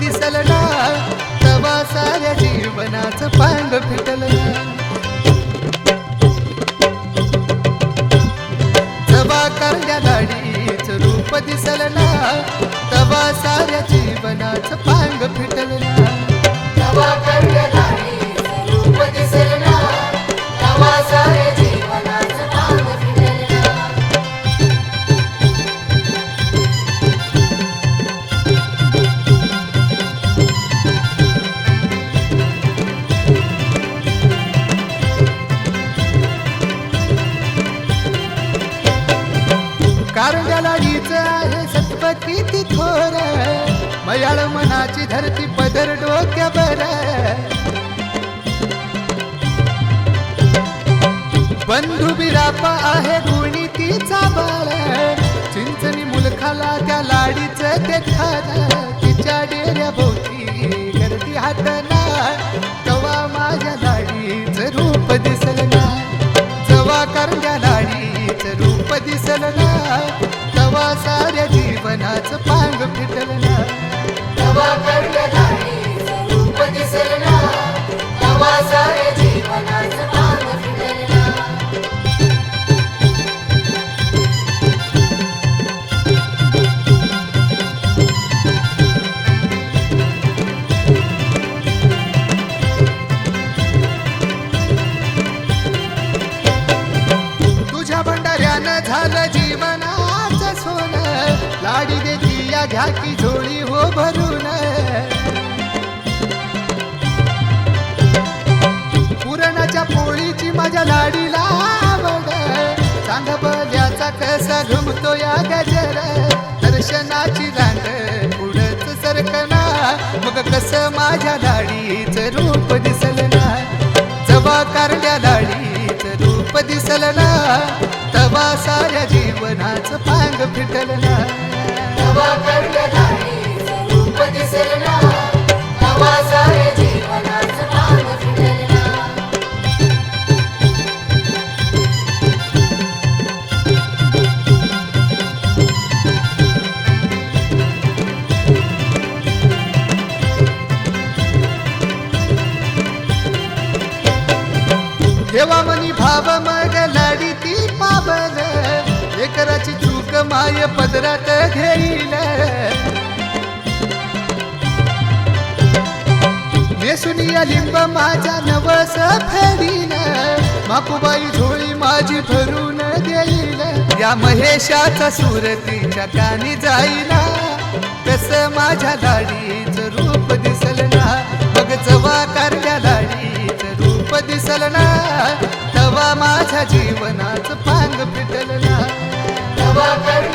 दिसलना तवा साऱ्या जीवनाचं पांग फिटलना तवा करण्या रूप दिसलना तवा साऱ्या जीवनाचं पांग फिटलना कारण्या लाडीच आहे सत्पती ती थोर. मयाळ मनाची धरती पदर डोक्यावर. बंधू बिराप आहे गुणी तिचा बाळ. चिंचणी मुलखाला त्या लाडीचं ते खार तिच्या डेऱ्या भोवती गर्दी हाताना तवा माझ्या लाडीच रूप दिसल ना जवा करण्या लाडीचं रूप दिसल ना तवा साऱ्या जीवनाचं देती या घ्या की झोळी हो भरून. पुरणाच्या पोळीची माझ्या लाडीला आवड. सांग बल्याचा कसा घुमतो या गजर. दर्शनाची रांग पुढच सरकना. मग कस माझ्या लाडीच रूप दिसल ना जबा कारल्या लाडीच रूप दिसल ना तवा साऱ्या जीवनाचं पांग फिटल ना देवा मनी भाव मग लाडी ती पाबल एकराची माय पदरात घेईल नेसुनिया लिंब माझ्या नवस फेडील माकुबाई झोळी माझी भरून देईल. या महेशाचा सुरतीच्या कानी जाईला तस माझ्या लाडीच रूप दिसल ना. मग जवा कारल्या लाडीचं रूप दिसल ना. तवा माझ्या जीवनाच पांग पिट ना